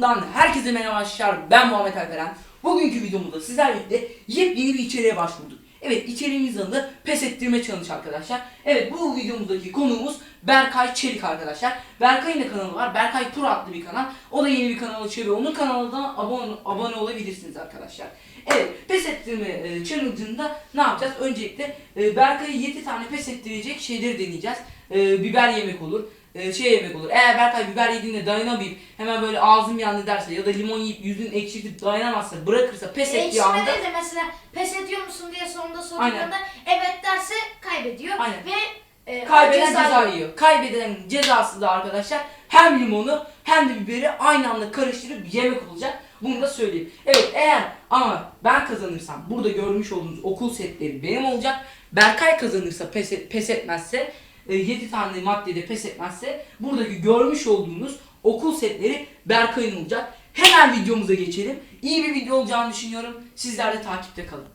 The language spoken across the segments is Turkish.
Dan herkese merhaba arkadaşlar. Ben Muhammed Alperen. Bugünkü videomuzda sizlerle birlikte yepyeni bir içeriğe başvurduk. Evet içeriğimizin adı pes ettirme challenge arkadaşlar. Evet bu videomuzdaki konuğumuz Berkay Çelik arkadaşlar. Berkay'ın da kanalı var. Berkay Tur adlı bir kanal. O da yeni bir kanal açıyor onun kanalına abone, abone olabilirsiniz arkadaşlar. Evet pes ettirme e, challenge'ında ne yapacağız? Öncelikle e, Berkay'ı 7 tane pes ettirecek şeyleri deneyeceğiz. E, biber yemek olur e, şey yemek olur. Eğer Berkay biber yediğinde dayanamayıp hemen böyle ağzım yandı derse ya da limon yiyip yüzünün ekşitip dayanamazsa bırakırsa pes ettiği anda değil de mesela pes ediyor musun diye sonunda sorduğunda evet derse kaybediyor Aynen. ve e, kaybeden ceza- ceza yiyor. Kaybeden cezası da arkadaşlar hem limonu hem de biberi aynı anda karıştırıp yemek olacak. Bunu da söyleyeyim. Evet eğer ama ben kazanırsam burada görmüş olduğunuz okul setleri benim olacak. Berkay kazanırsa pes, et- pes etmezse 7 tane maddede pes etmezse buradaki görmüş olduğunuz okul setleri Berkay'ın olacak. Hemen videomuza geçelim. İyi bir video olacağını düşünüyorum. Sizler de takipte kalın.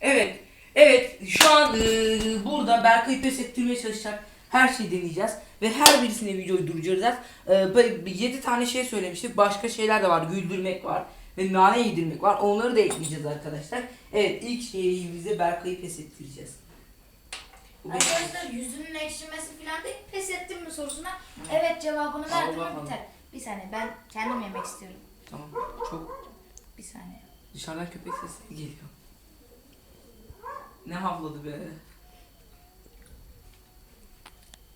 Evet. Evet. Şu an e, burada Berkay'ı pes ettirmeye çalışacak her şeyi deneyeceğiz. Ve her birisine videoyu durduracağız. E, 7 tane şey söylemiştik. Başka şeyler de var. Güldürmek var. Ve nane yedirmek var. Onları da ekleyeceğiz arkadaşlar. Evet. ilk şeyimizde Berkay'ı pes ettireceğiz. Arkadaşlar yüzünün ekşimesi falan değil pes ettin mi sorusuna evet cevabını Al verdim bakalım. mi biter. Bir saniye ben kendim yemek istiyorum. Tamam. Çok Bir saniye. dışarıdan köpek sesleri geliyor. Ne havladı be.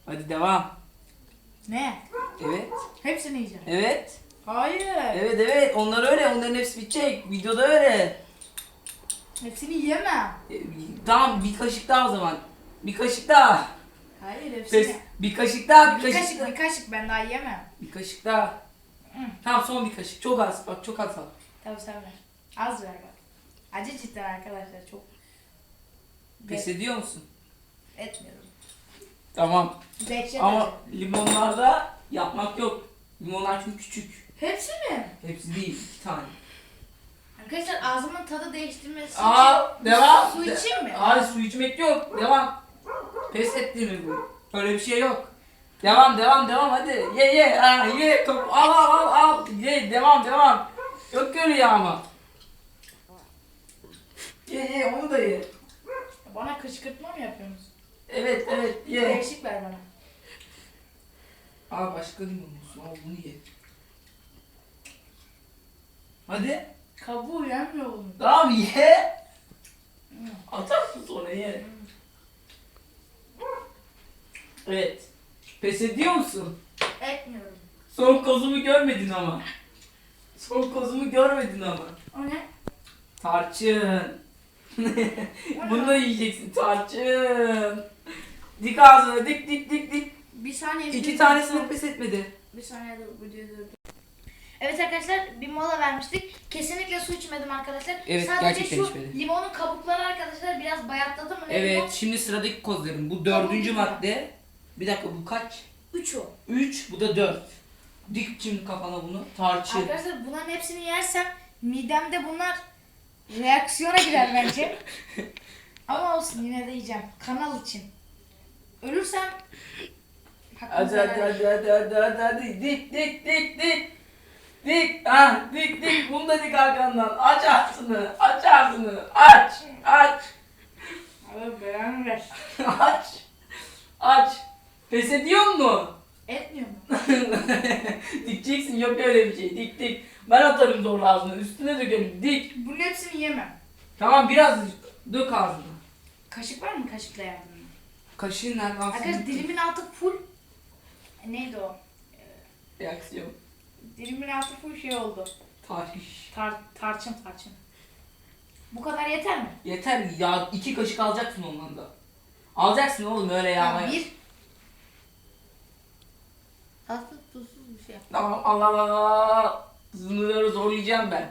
Hadi devam. Ne? Evet. Hepsini yiyeceğim. Evet. Hayır. Evet evet onlar öyle onların hepsi bitecek videoda öyle. Hepsini yiyemem. E, Tamam bir kaşık daha o zaman. Bir kaşık daha. Hayır hepsini. Pes, bir kaşık daha bir bir kaşık, kaşık daha. bir kaşık ben daha yiyemem. Bir kaşık daha. Hı. Tamam son bir kaşık. Çok az bak çok az al. Tabii sen ver. Az ver bak. Acı cidden arkadaşlar çok. Pes ediyor musun? Etmiyorum. Tamam. Dehşet Ama acı. limonlarda yapmak yok. Limonlar çünkü küçük. Hepsi mi? Hepsi değil iki tane. Arkadaşlar ağzımın tadı değiştirmesi Aa için devam. su içeyim mi? Hayır su içmek yok. Devam. Pes ettiğimiz bu. Öyle bir şey yok. Devam devam devam hadi. Ye ye. Ha, ye. Top. Al al al al. Ye devam devam. Yok ya ama. Ye ye onu da ye. Bana kışkırtma mı yapıyorsunuz? Evet evet ye. Değişik ver bana. Al başka limon olsun. Al bunu ye. Hadi. Kabuğu yenmiyor bunun. Tamam ye. Atarsın sonra ye. Evet. Pes ediyor musun? Etmiyorum. Son kozumu görmedin ama. Son kozumu görmedin ama. O ne? Tarçın. Bunu da yiyeceksin tarçın. Dik ağzına dik dik dik dik. Bir saniye. İki tanesini pes etmedi. Bir saniye dur videoyu dur. Evet arkadaşlar bir mola vermiştik. Kesinlikle su içmedim arkadaşlar. Evet, Sadece gerçekten şu içmedi. limonun kabukları arkadaşlar biraz bayatladı mı? ne Evet limon? şimdi sıradaki kozlarım. Bu dördüncü madde. Bir dakika bu kaç? Üç o. Üç bu da dört. Dik şimdi kafana bunu. Tarçın. Arkadaşlar bunların hepsini yersem midemde bunlar reaksiyona girer bence. Ama olsun yine de yiyeceğim. Kanal için. Ölürsem Hadi hadi hadi hadi hadi hadi hadi dik dik dik dik dik ah dik dik bunu da dik arkandan aç ağzını aç ağzını aç aç Allah belanı aç aç pes ediyor mu? Etmiyor mu? Dikeceksin yok öyle bir şey dik dik ben atarım zorla ağzına üstüne dökerim dik Bunun hepsini yemem. tamam biraz dök ağzına Kaşık var mı kaşıkla yardım? kaşığın nereden Arkadaşlar dilimin altı full E, neydi o? reaksiyon Dilimin altı full şey oldu. tarih Tar tarçın tarçın. Bu kadar yeter mi? yeter ya iki kaşık alacaksın ondan da alacaksın oğlum öyle ya Tamam, bir. Tatlı tuzsuz bir şey. Tamam Allah Allah. Sınırları zorlayacağım ben.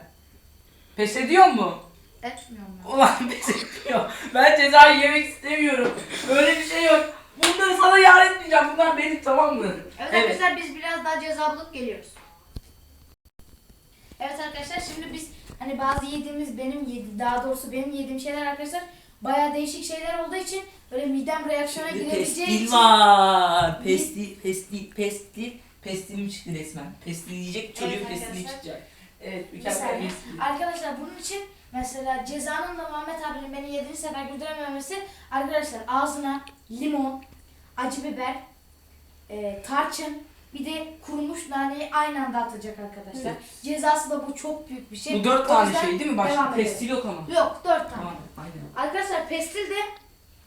Pes ediyor mu? Etmiyorum ben. Ulan pes etmiyor. Ben cezayı yemek istemiyorum. Öyle bir şey yok. Bunları sana yar etmeyeceğim. Bunlar benim tamam mı? Evet, arkadaşlar biz biraz daha ceza bulup geliyoruz. Evet arkadaşlar şimdi biz hani bazı yediğimiz benim yedi daha doğrusu benim yediğim şeyler arkadaşlar bayağı değişik şeyler olduğu için böyle midem reaksiyona Şimdi girebileceği pestil için var. Pestil, pestil, pestil, Pestilim çıktı resmen. Pestil yiyecek çocuğun Evet pestili arkadaşlar. çıkacak. Evet mükemmel pestil. Arkadaşlar bunun için mesela cezanın da Muhammed abinin beni 7. sefer güldürememesi arkadaşlar ağzına limon, acı biber, e, tarçın bir de kurumuş naneyi aynı anda atacak arkadaşlar. Evet. Cezası da bu çok büyük bir şey. Bu dört tane şey değil mi? Başka pestil yok ama. Yok dört tane. Tamam aynen. Arkadaşlar pestil de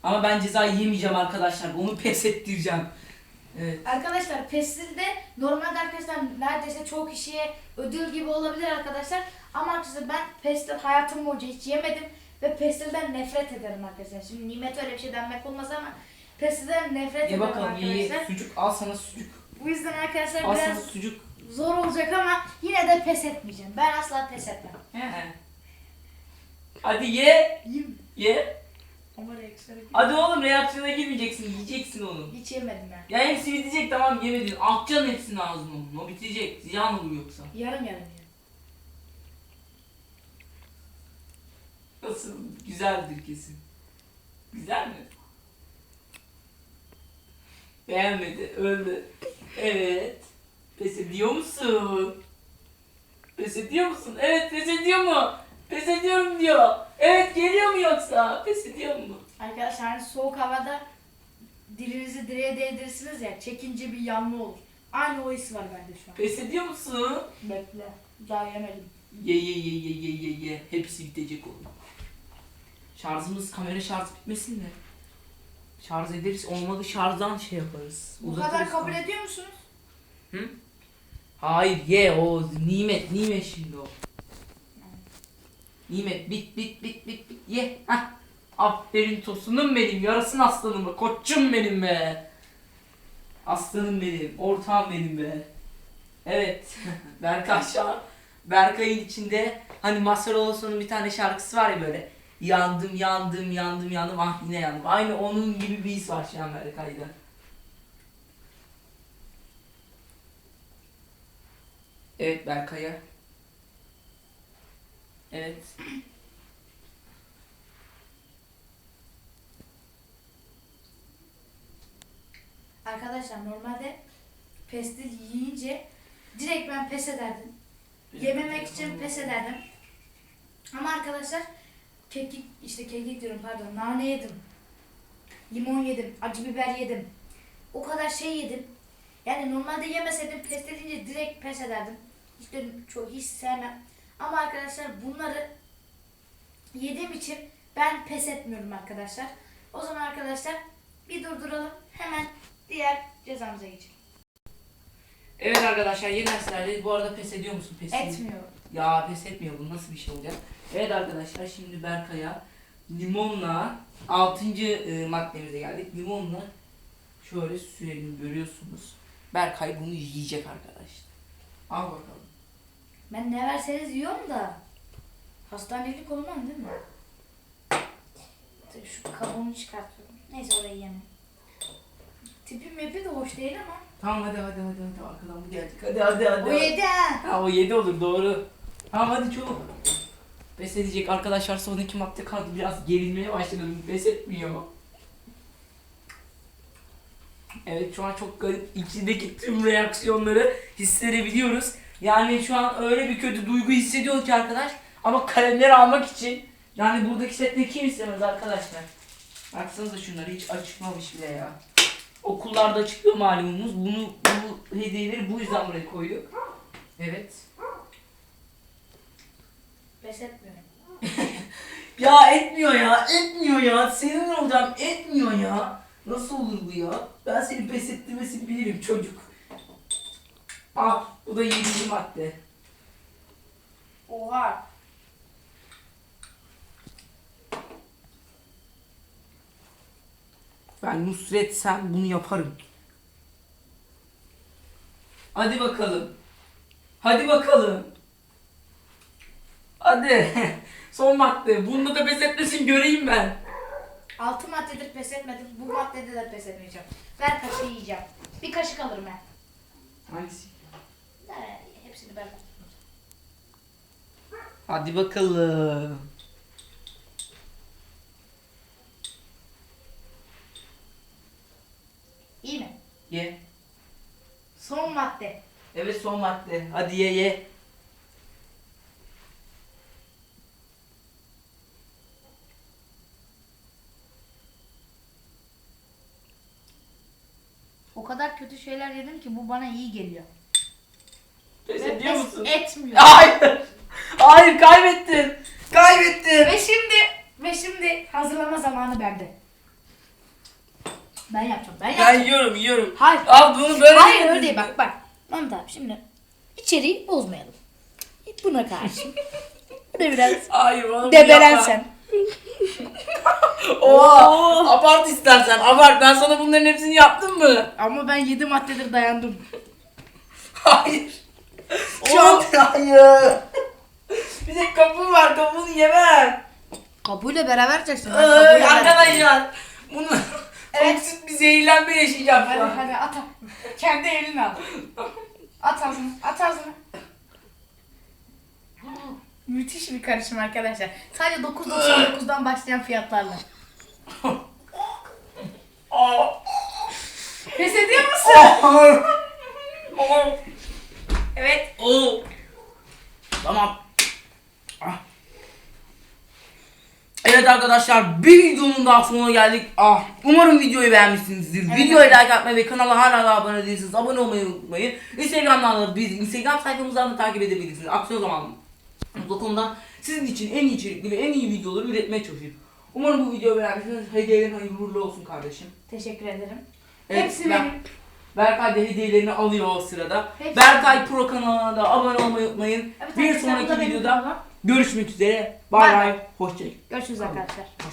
Ama ben cezayı yemeyeceğim arkadaşlar. Onu pes ettireceğim. Evet. Arkadaşlar pestil de normalde arkadaşlar neredeyse çoğu kişiye ödül gibi olabilir arkadaşlar. Ama arkadaşlar ben pestil hayatım boyunca hiç yemedim ve pestilden nefret ederim arkadaşlar. Şimdi nimet öyle bir şey denmek olmaz ama pestilden nefret Ye ederim bakalım ye ye. arkadaşlar. Sucuk al sana sucuk. Bu yüzden arkadaşlar sana biraz sucuk. zor olacak ama yine de pes etmeyeceğim. Ben asla pes etmem. He. Hadi ye. Yiyeyim mi? Ye. Ama reaksiyona gir- Hadi oğlum reaksiyona girmeyeceksin. Yiyeceksin onu. Hiç yemedim ben. Ya hepsi bitecek tamam yemedin. Atacaksın hepsini ağzına onun. O bitecek. Ziyan olur yoksa. Yarım yarım yerim. Nasıl? Güzeldir kesin. Güzel mi? Beğenmedi. Öldü. Evet. Pes ediyor musun? Pes ediyor musun? Evet pes ediyor mu? Pes ediyorum diyor. Evet geliyor mu yoksa? Pes ediyor mu? Arkadaşlar hani soğuk havada dilinizi direğe değdirirsiniz ya çekince bir yanma olur. Aynı o his var bende şu an. Pes ediyor musun? Bekle. Daha yemedim. Ye ye ye ye ye ye ye. Hepsi bitecek oğlum. Şarjımız kamera şarjı bitmesin de. Şarj ederiz. Olmadı şarjdan şey yaparız. Bu Uzatırız kadar kabul kamerayı. ediyor musunuz? Hayır ye o nimet nimet şimdi o. Nimet bit bit bit bit bit ye. Hah. Aferin tosunum benim yarasın aslanım be koçum benim be. Aslanım benim ortağım benim be. Evet Berkay Berkay'ın içinde hani Mazhar Olason'un bir tane şarkısı var ya böyle yandım yandım yandım yandım ah yine yandım. Aynı onun gibi bir his var şu an. Evet Berkay'a. Evet. Arkadaşlar normalde pestil yiyince direkt ben pes ederdim. Yememek için pes ederdim. Ama arkadaşlar kekik işte kekik diyorum pardon nane yedim. Limon yedim, acı biber yedim. O kadar şey yedim. Yani normalde yemeseydim pestil yiyince direkt pes ederdim. Hiç de çok hiç sevmem. Ama arkadaşlar bunları yediğim için ben pes etmiyorum arkadaşlar. O zaman arkadaşlar bir durduralım. Hemen diğer cezamıza geçelim. Evet arkadaşlar derslerde bu arada pes ediyor musun? Pes Etmiyor. Ya pes etmiyor bu nasıl bir şey olacak? Evet arkadaşlar şimdi Berkay'a limonla 6. E, maddemize geldik. Limonla şöyle sürelim görüyorsunuz. Berkay bunu yiyecek arkadaşlar. Al bakalım. Ben ne verseniz yiyorum da hastanelik olmam değil mi? Şu kabuğunu çıkartıyorum. Neyse orayı yemem. Tipim mepi de hoş değil ama. Tamam hadi hadi hadi hadi arkadan bu gelecek. Hadi hadi hadi. O yedi ha. Ha o 7 olur doğru. Tamam hadi çabuk. Pes edecek arkadaşlar son iki madde kaldı biraz gerilmeye başladım. Pes etmiyor. Evet şu an çok garip içindeki tüm reaksiyonları hissedebiliyoruz. Yani şu an öyle bir kötü duygu hissediyor ki arkadaş. Ama kalemleri almak için yani buradaki setleri kim istemez arkadaşlar. Baksanıza şunları hiç açıkmamış bile ya. Okullarda çıkıyor malumunuz. Bunu bu hediyeleri bu yüzden buraya koyduk. Evet. Pes etmiyorum. Ya etmiyor ya, etmiyor ya. Senin olacağım, etmiyor ya. Nasıl olur bu ya? Ben seni pes ettirmesini bilirim çocuk. Al, bu da yedinci madde. Oha. Ben Nusret sen bunu yaparım. Hadi bakalım. Hadi bakalım. Hadi. Son madde. Bunda da pes etmesin göreyim ben. Altı maddedir pes etmedim. Bu maddede de pes etmeyeceğim. Ver kaşığı yiyeceğim. Bir kaşık alırım ben. Hangisi? Ee, hepsini ben. Hadi bakalım. İyi mi? Ye. Son madde. Evet son madde. Hadi ye ye. O kadar kötü şeyler yedim ki bu bana iyi geliyor. Pes Ve ediyor pes musun? Etmiyor. Hayır. Hayır kaybettin. Kaybettin. Ve şimdi ve şimdi hazırlama zamanı bende. Ben yapacağım. Ben Ben yapacağım. yiyorum yiyorum. Hayır. Al bunu böyle Hayır yedin. öyle değil bak bak. Mehmet abi şimdi içeriği bozmayalım. Buna karşı. Bu da biraz Hayır bana bunu yapma. Oha. Abart istersen abart. Ben sana bunların hepsini yaptım mı? Ama ben 7 maddedir dayandım. Hayır. Şu an hayır. Bir de kapı var kapını yemem. Kabuğuyla beraber yiyeceksin. Ben Ay, kabuğuyla beraber- arkadaşlar. Bunu Evet. toksik bir zehirlenme yaşayacağım Hadi hadi at. Kendi elini al. At ağzına. At ağzına. Müthiş bir karışım arkadaşlar. Sadece 9.99'dan başlayan fiyatlarla. Pes ediyor musun? Aa. Evet. Oo. Tamam. Ah. Evet arkadaşlar bir videonun daha sonuna geldik. Ah, umarım videoyu beğenmişsinizdir. Evet. Videoya like atmayı ve kanala hala da abone değilseniz abone olmayı unutmayın. Instagram'dan da biz Instagram sayfamızdan da takip edebilirsiniz. Aksiyon zaman konuda sizin için en içerikli ve en iyi videoları üretmeye çalışıyoruz. Umarım bu videoyu beğenmişsiniz. Hediyelerin hayırlı uğurlu olsun kardeşim. Teşekkür ederim. Evet, Hepsi ben- benim. Berkay da hediyelerini alıyor o sırada. Hepsi- Berkay Pro kanalına da abone olmayı unutmayın. Evet, bir sonraki videoda görüşmek üzere. Bay bay. Hoşçakalın. Görüşürüz arkadaşlar. Hoşça